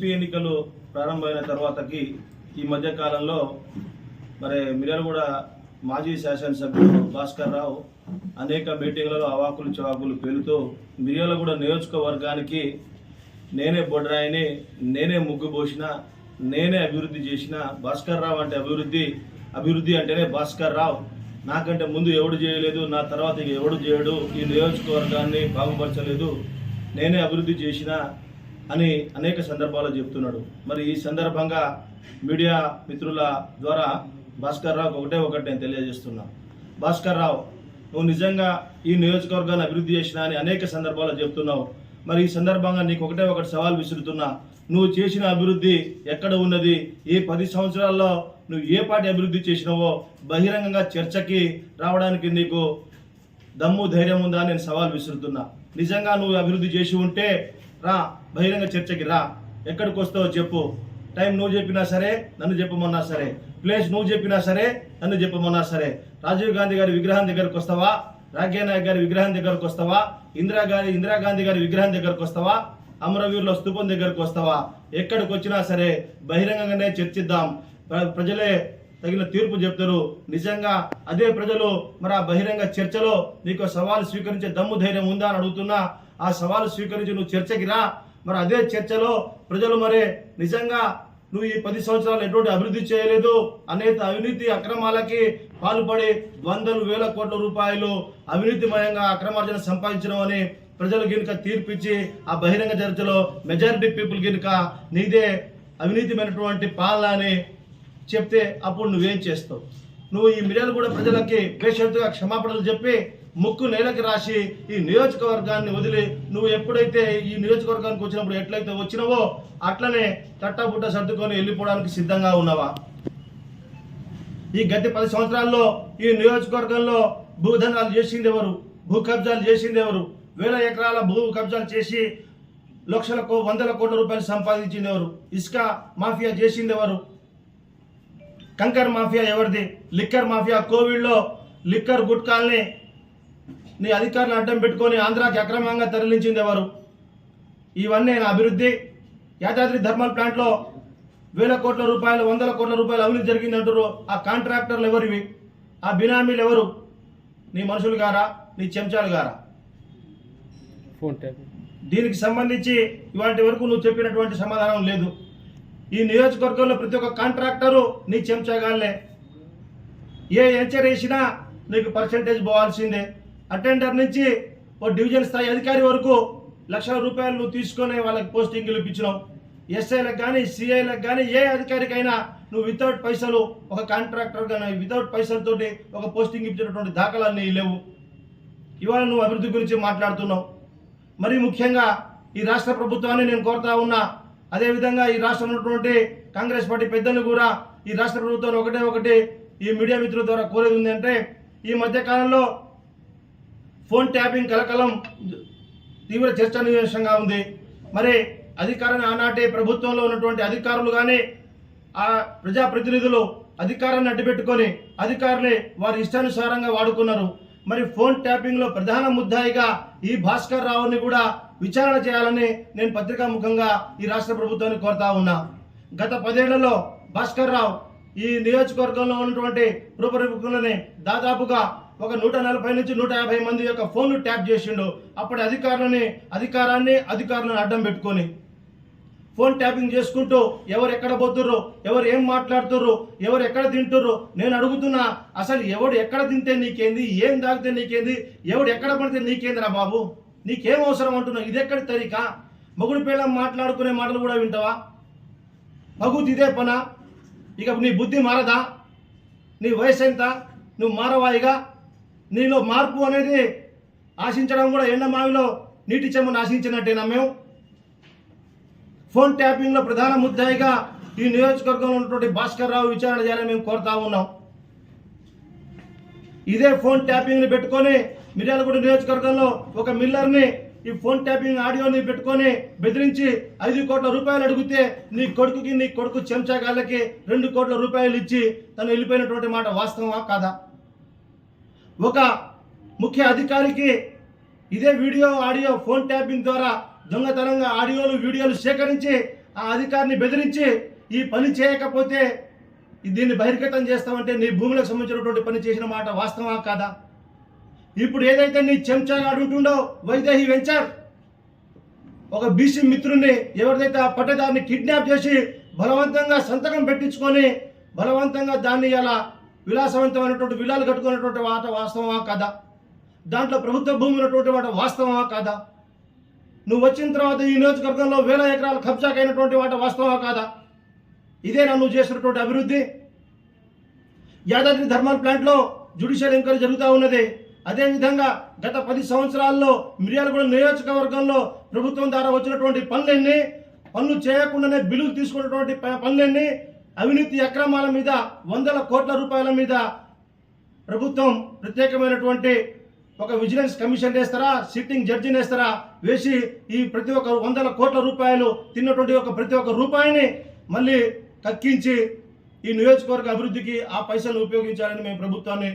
MP ఎన్నికలు ప్రారంభమైన తర్వాతకి ఈ మధ్య కాలంలో మరి మిర్యాలగూడ మాజీ శాసనసభ్యుడు భాస్కర్ రావు అనేక మీటింగ్లలో అవాకులు చవాకులు పేలుతూ మిర్యాలగూడ నియోజకవర్గానికి నేనే బొడ్రాయిని నేనే ముగ్గు పోసిన నేనే అభివృద్ధి చేసిన భాస్కర్ రావు అంటే అభివృద్ధి అభివృద్ధి అంటేనే భాస్కర్ రావు. నాకంటే ముందు ఎవడు చేయలేదు నా తర్వాత ఎవడు చేయడు ఈ నియోజకవర్గాన్ని బాగుపరచలేదు. నేనే అభివృద్ధి చేసిన అని అనేక సందర్భాల్లో చెప్తున్నాడు. మరి ఈ సందర్భంగా మీడియా మిత్రుల ద్వారా భాస్కర్ రావుకి ఒకటే ఒకటి నేను తెలియజేస్తున్నా. భాస్కర్ రావు నువ్వు నిజంగా ఈ నియోజకవర్గాన్ని అభివృద్ధి చేసినా అని అనేక సందర్భాల్లో చెప్తున్నావు. మరి ఈ సందర్భంగా నీకు ఒకటే ఒకటి సవాల్ విసురుతున్నా. నువ్వు చేసిన అభివృద్ధి ఎక్కడ ఉన్నది? ఈ పది సంవత్సరాల్లో నువ్వు ఏ పాటి అభివృద్ధి చేసినావో బహిరంగంగా చర్చకి రావడానికి నీకు దమ్ము ధైర్యం ఉందా అని నేను సవాల్ విసురుతున్నా. నిజంగా నువ్వు అభివృద్ధి చేసి ఉంటే రా బహిరంగ చర్చకి రా. ఎక్కడికి వస్తావో చెప్పు. టైం నువ్వు చెప్పినా సరే నన్ను చెప్పమన్నా సరే. ప్లేస్ నువ్వు చెప్పినా సరే నన్ను చెప్పమన్నా సరే. రాజీవ్ గాంధీ గారి విగ్రహం దగ్గరకు వస్తావా? రాఘే నాయక్ గారి విగ్రహం దగ్గరకు వస్తావా? ఇందిరాగాంధీ ఇందిరాగాంధీ గారి విగ్రహం దగ్గరకు వస్తావా? అమరవీరుల స్థూపం దగ్గరకు వస్తావా? ఎక్కడికి వచ్చినా సరే బహిరంగంగానే చర్చిద్దాం. ప్రజలే తగిన తీర్పు చెప్తారు. నిజంగా అదే ప్రజలు మరి ఆ బహిరంగ చర్చలో నీకు సవాలు స్వీకరించే దమ్ము ధైర్యం ఉందా అని అడుగుతున్నా. ఆ సవాలు స్వీకరించి నువ్వు చర్చకి రా. మరి అదే చర్చలో ప్రజలు మరి నిజంగా నువ్వు ఈ పది సంవత్సరాలు ఎటువంటి అభివృద్ధి చేయలేదు? అనేక అవినీతి అక్రమాలకి పాల్పడి వందలు వేల కోట్ల రూపాయలు అవినీతిమయంగా అక్రమార్జన సంపాదించడం అని ప్రజలు గినుక తీర్పిచ్చి ఆ బహిరంగ చర్చలో మెజారిటీ పీపుల్ గినుక నీదే అవినీతిమైనటువంటి పాలన అని చెప్తే అప్పుడు నువ్వేం చేస్తావు? నువ్వు ఈ మిర్యాలు కూడా ప్రజలకి పేషెంట్గా క్షమాపణలు చెప్పి ముక్కు నేలకి రాసి ఈ నియోజకవర్గాన్ని వదిలి నువ్వు ఎప్పుడైతే ఈ నియోజకవర్గానికి వచ్చినప్పుడు ఎట్లయితే వచ్చినావో అట్లనే తట్టబుట్ట సర్దుకొని వెళ్ళిపోవడానికి సిద్ధంగా ఉన్నావా? ఈ గత పది సంవత్సరాల్లో ఈ నియోజకవర్గంలో భూధనాలు చేసింది ఎవరు? భూ కబ్జాలు చేసింది ఎవరు? వేల ఎకరాల భూ కబ్జాలు చేసి లక్షలకు వందల కోట్ల రూపాయలు సంపాదించింది ఎవరు? ఇసుక మాఫియా చేసింది ఎవరు? కంకర్ మాఫియా ఎవరిది? లిక్కర్ మాఫియా కోవిడ్లో లిక్కర్ గుట్కాల్ని నీ అధికారులను అడ్డం పెట్టుకొని ఆంధ్రాకి అక్రమంగా తరలించింది ఎవరు? ఇవన్నీ నా అభివృద్ధి. యాదాద్రి థర్మల్ ప్లాంట్లో వేల కోట్ల రూపాయలు వందల కోట్ల రూపాయలు అవినీతి జరిగింది అంటారు ఆ కాంట్రాక్టర్లు ఎవరివి ఆ బినామీలు ఎవరు? నీ మనుషులు గారా? నీ చెంచాలు గారా? దీనికి సంబంధించి ఇవాటి వరకు నువ్వు చెప్పినటువంటి సమాధానం లేదు. ఈ నియోజకవర్గంలో ప్రతి ఒక్క కాంట్రాక్టరు నీ చెంచాగాళ్ళే ఏ ఎంచర్ వేసినా నీకు పర్సంటేజ్ పోవాల్సిందే. అటెండర్ నుంచి ఓ డివిజన్ స్థాయి అధికారి వరకు లక్షల రూపాయలు నువ్వు తీసుకొని వాళ్ళకి పోస్టింగ్లు ఇప్పించినావు ఎస్ఐలకు కానీ సిఐలకు కానీ ఏ అధికారికైనా నువ్వు వితౌట్ పైసలు ఒక కాంట్రాక్టర్ కానీ వితౌట్ పైసలతోటి ఒక పోస్టింగ్ ఇచ్చినటువంటి దాఖలన్నీ లేవు. ఇవాళ నువ్వు అభివృద్ధి గురించి మాట్లాడుతున్నావు. మరి ముఖ్యంగా ఈ రాష్ట్ర ప్రభుత్వాన్ని నేను కోరుతా ఉన్నా అదేవిధంగా ఈ రాష్ట్రంలో ఉన్నటువంటి కాంగ్రెస్ పార్టీ పెద్దలు కూడా ఈ రాష్ట్ర ప్రభుత్వాన్ని ఒకటే ఒకటి ఈ మీడియా మిత్రుల ద్వారా కోరేది ఏంటంటే ఈ మధ్యకాలంలో ఫోన్ ట్యాపింగ్ కలకలం తీవ్ర చర్చనీయాంశంగా ఉంది. మరి అధికారాన్ని ఆనాటే ప్రభుత్వంలో ఉన్నటువంటి అధికారులు కానీ ఆ ప్రజాప్రతినిధులు అధికారాన్ని అడ్డుపెట్టుకొని అధికారులే వారి ఇష్టానుసారంగా వాడుకున్నారు. మరి ఫోన్ ట్యాపింగ్లో ప్రధాన ముద్దాయిగా ఈ భాస్కర్ రావుని కూడా విచారణ చేయాలని నేను పత్రికా ముఖంగా ఈ రాష్ట్ర ప్రభుత్వాన్ని కోరుతా ఉన్నా. గత పదేళ్ళలో భాస్కర్ రావు ఈ నియోజకవర్గంలో ఉన్నటువంటి రూపరేఖలని దాదాపుగా ఒక నూట నలభై నుంచి నూట యాభై మంది యొక్క ఫోన్లు ట్యాప్ చేసిండు. అప్పటి అధికారులని అధికారాన్ని అధికారులను అడ్డం పెట్టుకొని. ఫోన్ ట్యాపింగ్ చేసుకుంటూ ఎవరు ఎక్కడ పోతుర్రు ఎవరు ఏం మాట్లాడుతుర్రు ఎవరు ఎక్కడ తింటుర్రు నేను అడుగుతున్నా అసలు ఎవడు ఎక్కడ తింటే నీకేంది ఏం తాగితే నీకేంది ఎవడు ఎక్కడ పడితే నీకేందిరా బాబు? నీకేం అవసరం అంటున్నావు? ఇది ఎక్కడి తరికా? మొగుడు పిల్లం మాట్లాడుకునే మాటలు కూడా వింటావా? మగుది ఇదే పనా? ఇక నీ బుద్ధి మారదా? నీ వయసు ఎంత నువ్వు మారవాయిగా? నీలో మార్పు అనేది ఆశించడం కూడా ఎండమావిలో నీటి చెమ్మను ఆశించినట్టేనా మేము ఫోన్ ట్యాపింగ్లో ప్రధాన ముద్దాయిగా ఈ నియోజకవర్గంలో ఉన్నటువంటి భాస్కర్ రావు విచారణ చేయాలని మేము కోరుతా ఉన్నాం. ఇదే ఫోన్ ట్యాపింగ్ని పెట్టుకొని మిర్యాలగూడ నియోజకవర్గంలో ఒక మిల్లర్ని ఈ ఫోన్ ట్యాపింగ్ ఆడియోని పెట్టుకొని బెదిరించి ఐదు కోట్ల రూపాయలు అడిగితే నీ కొడుకుకి నీ కొడుకు చెంచాగాళ్ళకి రెండు కోట్ల రూపాయలు ఇచ్చి తను వెళ్ళిపోయినటువంటి మాట వాస్తవమా కాదా? ఒక ముఖ్య అధికారికి ఇదే వీడియో ఆడియో ఫోన్ ట్యాపింగ్ ద్వారా దొంగతనంగా ఆడియోలు వీడియోలు సేకరించి ఆ అధికారిని బెదిరించి ఈ పని చేయకపోతే దీన్ని బహిర్గతం చేస్తామంటే నీ భూములకు సంబంధించినటువంటి పని చేసిన మాట వాస్తవా కాదా? ఇప్పుడు ఏదైతే నీ చెంచాగాడు అడుగుతుండో వైదేహి వెంచర్ ఒక బీసీ మిత్రుని ఎవరిదైతే ఆ పట్టదారిని కిడ్నాప్ చేసి బలవంతంగా సంతకం పెట్టించుకొని బలవంతంగా దాన్ని ఇలా విలాసవంతమైనటువంటి విలాలు కట్టుకున్నటువంటి మాట వాస్తవమా కాదా? దాంట్లో ప్రభుత్వ భూమి ఉన్నటువంటి మాట వాస్తవమా కాదా? నువ్వు వచ్చిన తర్వాత ఈ నియోజకవర్గంలో వేల ఎకరాలు కబ్జాకైనటువంటి వాట వాస్తవమా కాదా? ఇదేనా నువ్వు చేసినటువంటి అభివృద్ధి. యాదాద్రి ధర్మల్ ప్లాంట్లో జ్యుడిషియల్ ఎంక్వైరీ జరుగుతూ ఉన్నది. అదేవిధంగా గత పది సంవత్సరాల్లో మిర్యాలగూడ నియోజకవర్గంలో ప్రభుత్వం ద్వారా వచ్చినటువంటి పనులన్నీ పనులు చేయకుండానే బిల్లులు తీసుకున్నటువంటి పనులన్నీ అవినీతి అక్రమాల మీద వందల కోట్ల రూపాయల మీద ప్రభుత్వం ప్రత్యేకమైనటువంటి ఒక విజిలెన్స్ కమిషన్ వేస్తారా సిట్టింగ్ జడ్జిని వేస్తారా వేసి ఈ ప్రతి ఒక్క వందల కోట్ల రూపాయలు తిన్నటువంటి ఒక ప్రతి ఒక్క రూపాయిని మళ్ళీ కక్కించి ఈ నియోజకవర్గ అభివృద్ధికి ఆ పైసలు ఉపయోగించాలని మేము ప్రభుత్వాన్ని